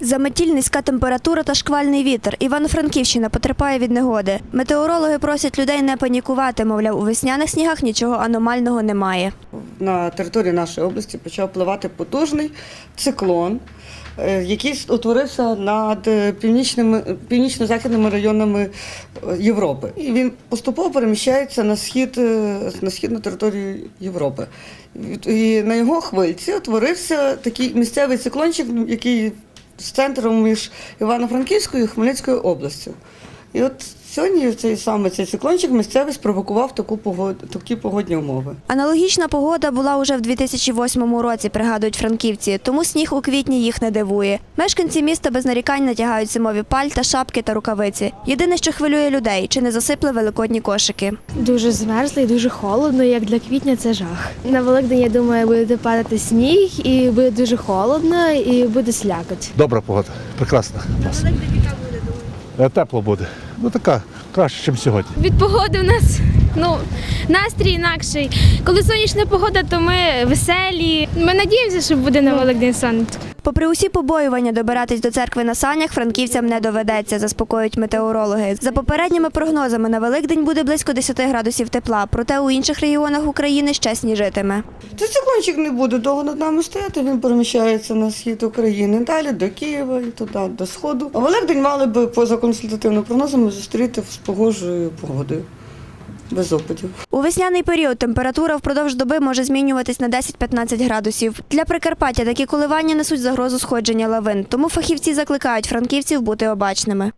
Заметіль низька температура та шквальний вітер. Івано-Франківщина потерпає від негоди. Метеорологи просять людей не панікувати. Мовляв, у весняних снігах нічого аномального немає. на території нашої області почав впливати потужний циклон, е, який утворився над е, північно-західними районами е, Європи. І він поступово переміщається на схід на східну територію Європи. І на його хвильці утворився такий місцевий циклончик, який з центром між Івано-Франківською і Хмельницькою областю. І от сьогодні цей саме цей циклончик місцевий спровокував таку погод, такі погодні умови. Аналогічна погода була уже в 2008 році, пригадують франківці, тому сніг у квітні їх не дивує. Мешканці міста без нарікань натягають зимові пальта, шапки та рукавиці. Єдине, що хвилює людей, чи не засипли великодні кошики. Дуже змерзло і дуже холодно, як для квітня це жах. На Великдень, я думаю, буде падати сніг, і буде дуже холодно, і буде слякоть. Добра погода, прекрасна. Е, Тепло буде. Ну така краще, ніж сьогодні. Від погоди у нас ну, настрій інакший. Коли сонячна погода, то ми веселі. Ми надіємося, що буде на Великдень сонечко. Попри усі побоювання добиратись до церкви на санях, франківцям не доведеться, заспокоюють метеорологи. За попередніми прогнозами на Великдень буде близько 10 градусів тепла, проте у інших регіонах України ще сніжитиме. Цей циклончик не буде довго над нами стояти, він переміщається на схід України, далі до Києва і туди, до Сходу. А Великдень мали би, поза консультативними прогнозами, зустріти з погожою погодою, без опадів. У весняний період температура впродовж доби може змінюватись на 10-15 градусів. Для Прикарпаття такі коливання несуть загрозу сходження лавин, тому фахівці закликають франківців бути обачними.